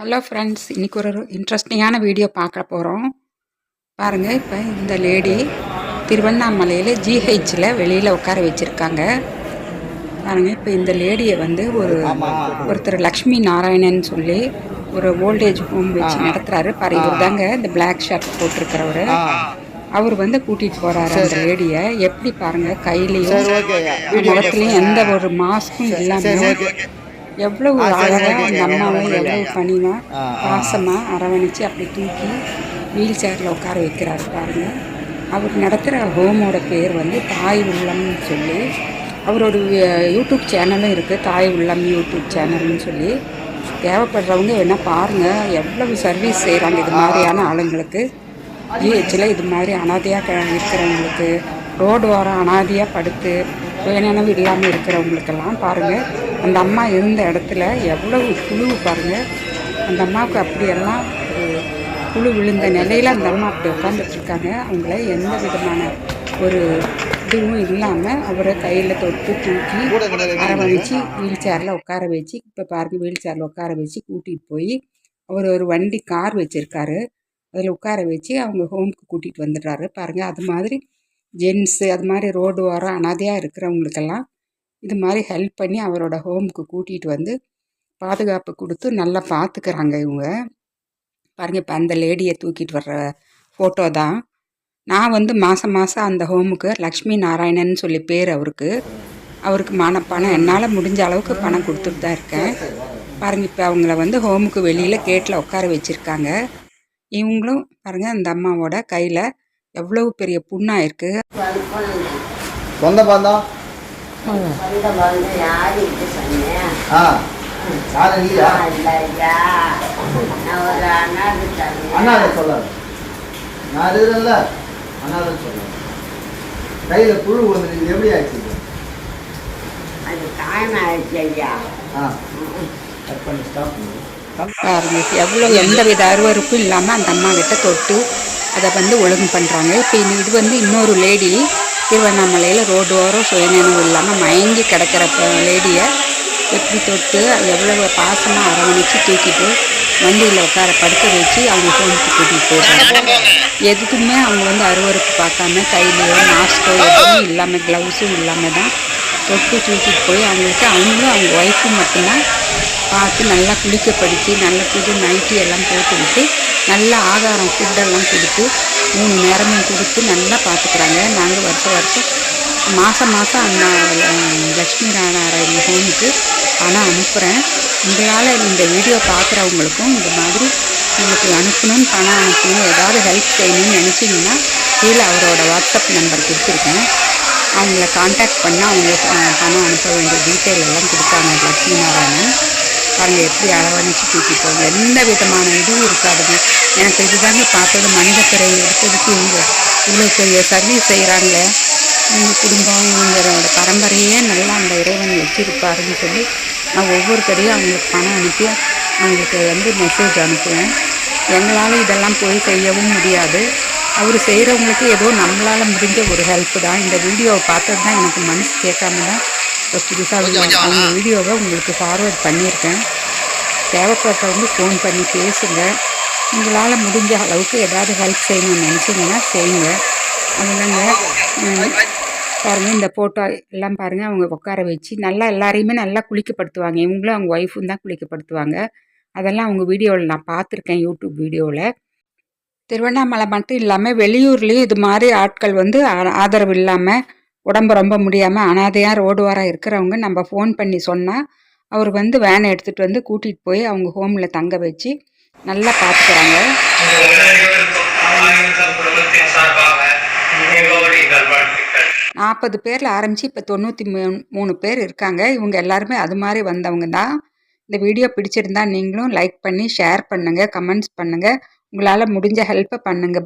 Hello friends இன்றைக்கி ஒரு இன்ட்ரெஸ்டிங்கான வீடியோ பார்க்க போகிறோம் பாருங்கள் இப்போ இந்த லேடி திருவண்ணாமலையில் ஜிஹெச்சில் வெளியில் உட்கார வச்சுருக்காங்க. பாருங்கள் இப்போ இந்த லேடியை வந்து ஒரு ஒருத்தர் லக்ஷ்மி நாராயணன் சொல்லி ஒரு ஓல்டேஜ் ஹோம் வச்சு நடத்துகிறாரு பாரு இவர் தாங்க இந்த பிளாக் ஷர்ட் போட்டிருக்கிறவர். அவர் வந்து கூட்டிகிட்டு போகிறாரு அந்த லேடியை எப்படி பாருங்கள் கையிலையும் முகத்துலையும் எந்த ஒரு மாஸ்க்கும் இல்லாமல் எவ்வளவு அழகாக அந்த அம்மாவை எவ்வளவு பணிவாக பாசமாக அரவணைச்சு அப்படி தூக்கி வீல் சேரில் உட்கார வைக்கிறாரு பாருங்க. அவர் நடத்துகிற ஹோமோட பேர் வந்து தாய் உள்ளம்னு சொல்லி அவரோட யூடியூப் சேனலும் இருக்குது தாய் உள்ளம் யூடியூப் சேனல்னு சொல்லி. தேவைப்படுறவங்க என்ன பாருங்கள் எவ்வளவு சர்வீஸ் செய்கிறாங்க இது மாதிரியான ஆளுங்களுக்கு. ஜிஹெச்சில் இது மாதிரி அனாதையாக இருக்கிறவங்களுக்கு ரோடு ஓரம் அனாதையாக படுத்து சுயநினைவு இல்லாமல் இருக்கிறவங்களுக்கெல்லாம் பாருங்கள் அந்த அம்மா இருந்த இடத்துல எவ்வளவு குழு பாருங்கள் அந்த அம்மாவுக்கு அப்படியெல்லாம் குழு விழுந்த நிலையில் அந்த அம்மா அப்படி உட்காந்துட்ருக்காங்க அவங்கள எந்த விதமான ஒரு இதுவும் இல்லாமல் அவரை கையில் தொட்டு தூக்கி அரவணைச்சு வீல் சேரில் உட்கார வச்சு இப்போ பாருங்கள் வீல் சேரில் உட்கார வச்சு கூட்டிகிட்டு போய் அவர் ஒரு வண்டி கார் வச்சுருக்காரு. அதில் உட்கார வச்சு அவங்க ஹோம்க்கு கூட்டிகிட்டு வந்துடுறாரு. பாருங்கள் அது மாதிரி ஜென்ஸு அது மாதிரி ரோடு ஓரம் அனாதையாக இருக்கிறவங்களுக்கெல்லாம் இது மாதிரி ஹெல்ப் பண்ணி அவரோட ஹோமுக்கு கூட்டிகிட்டு வந்து பாதுகாப்பு கொடுத்து நல்லா பார்த்துக்கிறாங்க இவங்க. பாருங்கள் இப்போ அந்த லேடியை தூக்கிட்டு வர்ற ஃபோட்டோ தான். நான் வந்து மாதம் மாதம் அந்த ஹோமுக்கு லக்ஷ்மி நாராயணன் சொல்லி பேர் அவருக்கு. அவருக்கு மன பணம் என்னால் முடிஞ்ச அளவுக்கு பணம் கொடுத்துட்டு தான் இருக்கேன். பாருங்கள் இப்போ அவங்கள வந்து ஹோமுக்கு வெளியில் கேட்டில் உட்கார வச்சுருக்காங்க. இவங்களும் பாருங்கள் அந்த அம்மாவோட கையில் எவ்வளவு பெரிய புண்ணாக இருக்குது சொந்த பந்தம்? அண்ணாது சொல்லாது நான் இருக்கிறேன்ல அண்ணாத சொல்லாது கையில் புழு வந்து எப்படி ஆச்சு? அது காயம் ஆயிடுச்சு ஐயா ஆ கட் பண்ணி ஸ்டாப் பாருங்க எவ்வளோ எந்த வித அருவறுப்பும் இல்லாமல் அந்த அம்மா கிட்ட தொட்டு அதை வந்து ஒழுங்கு பண்ணுறாங்க இப்போ இது வந்து இன்னொரு லேடி திருவண்ணாமலையில் ரோடு ஓரம் சுயநினைவு இல்லாமல் மயங்கி கிடக்கிற லேடியை எப்படி தொட்டு எவ்வளவு பாசமாக அரவணைச்சு தூக்கிட்டு வண்டியில் உட்கார படுக்க வச்சு அவங்க ஹோமுக்கு கூட்டிகிட்டு போயிடுறாங்க எதுக்குமே அவங்க வந்து அருவறுப்பு பார்க்காம கையிலையோ மாஸ்கோ எதுவும் இல்லாமல் க்ளவுஸும் இல்லாமல் தான் தொட்டு தூக்கிட்டு போய் அவங்களுக்கு அவங்களும் அவங்க ஒய்ஃபும் மட்டும்தான் பார்த்து நல்லா குளிக்க படித்து நல்ல புது நைட்டி எல்லாம் போட்டு விட்டு நல்ல ஆகாரம் ஃபுட்டெல்லாம் கொடுத்து மூணு நேரமும் கொடுத்து நல்லா பார்த்துக்குறாங்க. நாங்கள் வருஷம் வருஷம் மாதம் மாதம் அந்த லக்ஷ்மி நாராயண ஹோமுக்கு பணம் அனுப்புகிறேன் உங்களால் இந்த வீடியோ பார்க்குறவங்களுக்கும் இந்த மாதிரி உங்களுக்கு அனுப்பணும்னு பணம் அனுப்பணும் ஏதாவது ஹெல்ப் செய்யணும்னு நினச்சிங்கன்னா கீழே அவரோட வாட்ஸ்அப் நம்பர் கொடுத்துருக்கேன். அவங்கள காண்டாக்ட் பண்ணால் அவங்க பணம் அனுப்ப வேண்டிய டீட்டெயில் எல்லாம் கொடுத்தாங்க லக்ஷ்மி நாராயணன். பாருங்கள் எப்படி அளவணிச்சு தூக்கி போங்க எந்த விதமான இதுவும் இருக்காதுங்க. எனக்கு இதுதாங்க பார்த்தது. மனித பிறை எடுத்ததுக்கு இவங்க இவ்வளோ பெரிய சர்வீஸ் செய்கிறாங்க இவங்க குடும்பம் இவங்களோட பரம்பரையே நல்லா அந்த இறைவன் வச்சிருப்பாருன்னு சொல்லி நான் ஒவ்வொரு கடையும் அவங்களுக்கு பணம் அனுப்பி அவங்களுக்கு வந்து மெசேஜ் அனுப்புவேன். எங்களால் இதெல்லாம் போய் செய்யவும் முடியாது. அவர் செய்கிறவங்களுக்கு ஏதோ நம்மளால் முடிஞ்ச ஒரு ஹெல்ப் தான். இந்த வீடியோவை பார்த்தது தான் எனக்கு மனசு கேட்காம தான் இப்போ புதுசாக அவங்க வீடியோவை உங்களுக்கு ஃபார்வேர்ட் பண்ணியிருக்கேன். தேவைப்பட்டவங்க ஃபோன் பண்ணி பேசுங்க. உங்களால் முடிஞ்ச அளவுக்கு ஏதாவது ஹெல்ப் செய்யணும்னு நினச்சிங்கன்னா செய்யுங்க. அதுதாங்க பாருங்கள் இந்த ஃபோட்டோ எல்லாம் பாருங்கள் அவங்க உட்கார வச்சு நல்லா எல்லாரையுமே நல்லா குளிக்கப்படுத்துவாங்க. இவங்களும் அவங்க ஒய்ஃபும் தான் குளிக்கப்படுத்துவாங்க. அதெல்லாம் அவங்க வீடியோவில் நான் பார்த்துருக்கேன் யூடியூப் வீடியோவில் திருவண்ணாமலை மட்டும் இல்லாமல் வெளியூர்லேயும் இது மாதிரி ஆட்கள் வந்து ஆதரவு இல்லாமல் உடம்பு ரொம்ப முடியாமல் அனாதையாக ரோடு வாரம் இருக்கிறவங்க நம்ம ஃபோன் பண்ணி சொன்னால் அவர் வந்து வேனை எடுத்துகிட்டு வந்து கூட்டிகிட்டு போய் அவங்க ஹோமில் தங்க வச்சு நல்லா பார்த்துக்கிறாங்க நாற்பது பேரில் ஆரம்பித்து இப்போ தொண்ணூற்றி மூணு பேர் இருக்காங்க. இவங்க எல்லாருமே அது மாதிரி வந்தவங்க தான். இந்த வீடியோ பிடிச்சிருந்தா நீங்களும் லைக் பண்ணி ஷேர் பண்ணுங்கள் கமெண்ட்ஸ் பண்ணுங்கள் உங்களால் முடிஞ்ச ஹெல்ப்பை பண்ணுங்கள்